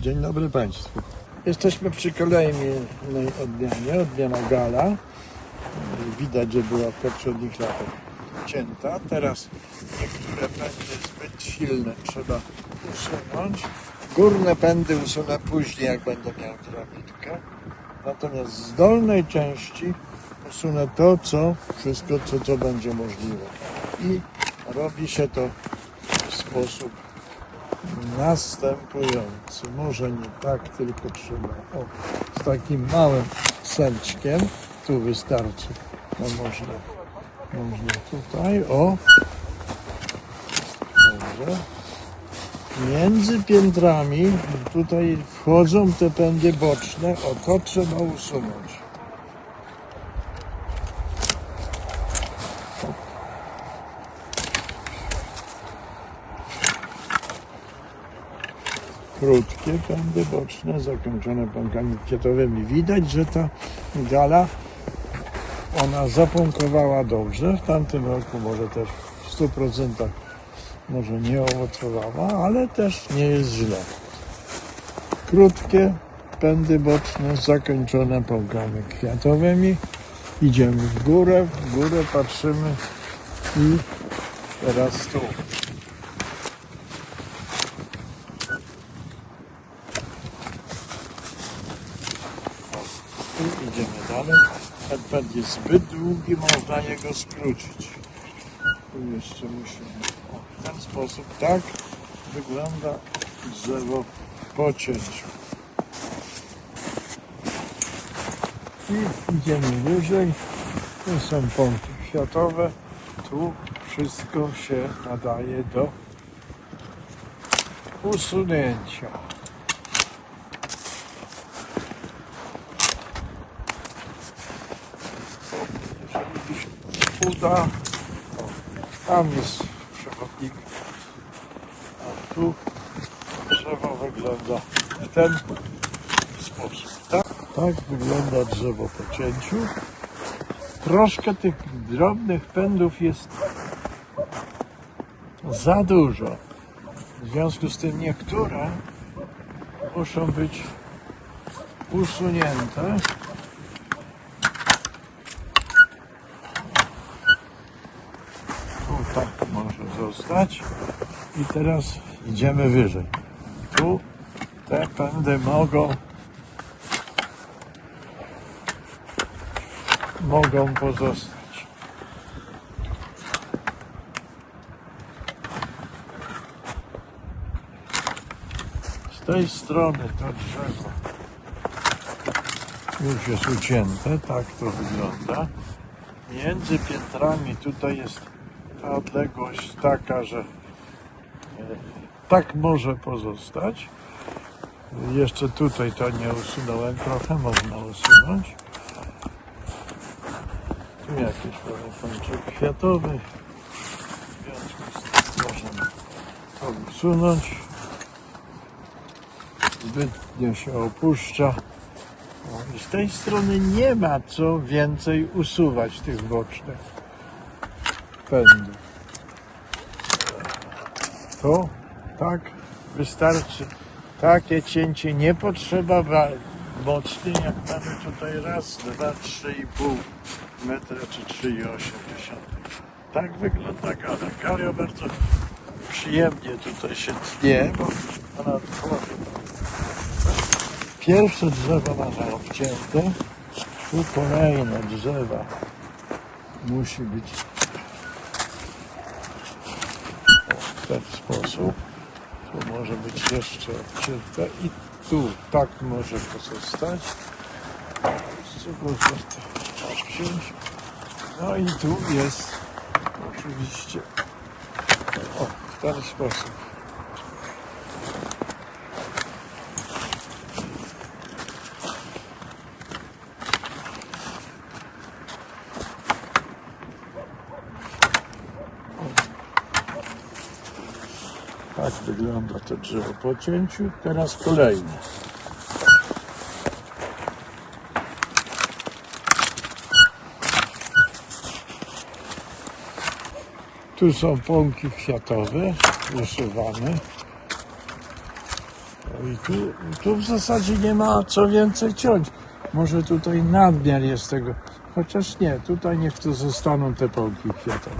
Dzień dobry Państwu. Jesteśmy przy kolejnej odmianie, odmiana Gala. Widać, że była w poprzednich latach cięta. Teraz niektóre pędy zbyt silne trzeba usunąć. Górne pędy usunę później, jak będę miał drabinkę. Natomiast z dolnej części usunę to, co, wszystko, co, co będzie możliwe. I robi się to w sposób następujący. Może nie tak, tylko trzeba. O, z takim małym serczkiem. Tu wystarczy. No można, można tutaj. O. Dobrze. Między piętrami tutaj wchodzą te pędy boczne. O, to trzeba usunąć. Krótkie pędy boczne zakończone pąkami kwiatowymi. Widać, że ta gala ona zapąkowała dobrze. W tamtym roku może też w 100% może nie owocowała, ale też nie jest źle. Krótkie pędy boczne zakończone pąkami kwiatowymi. Idziemy w górę, w górę patrzymy i teraz tu. I Ten pęd jest zbyt długi, można jego skrócić. Tu jeszcze musimy. O, w ten sposób tak wygląda drzewo po cięciu. I idziemy wyżej. Tu są pąki kwiatowe. Tu wszystko się nadaje do usunięcia. jeżeli się uda, o, tam jest przewodnik, a tu drzewo wygląda w ten sposób. Tak, tak wygląda drzewo po cięciu. Troszkę tych drobnych pędów jest za dużo. W związku z tym niektóre muszą być usunięte. Tu tak może zostać. I teraz idziemy wyżej. Tu te pędy mogą mogą pozostać. Z tej strony to drzewo już jest ucięte, tak to wygląda. Między piętrami tutaj jest ta odległość taka, że e, tak może pozostać. Jeszcze tutaj to nie usunąłem trochę, można usunąć. Tu jakiś pączek kwiatowy. W związku z tym możemy to usunąć. Zbytnio się opuszcza. Z tej strony nie ma co więcej usuwać tych bocznych pędów. To tak wystarczy. Takie cięcie nie potrzeba mocniej, jak mamy tutaj raz, dwa, trzy i pół metra czy trzy i osiem Tak wygląda gala. Galia bardzo przyjemnie tutaj się tnie, bo ona tworzy. Pierwsze drzewo mamy obcięte, tu kolejne drzewa musi być ten sposób. Tu może być jeszcze odcięte i tu tak może pozostać. No i tu jest oczywiście o, w ten sposób. Tak wygląda to drzewo po cięciu. Teraz kolejne. Tu są pąki kwiatowe, wyszywane. O, I tu, tu w zasadzie nie ma co więcej ciąć. Może tutaj nadmiar jest tego. Chociaż nie, tutaj niech to zostaną te pałki kwiatowe.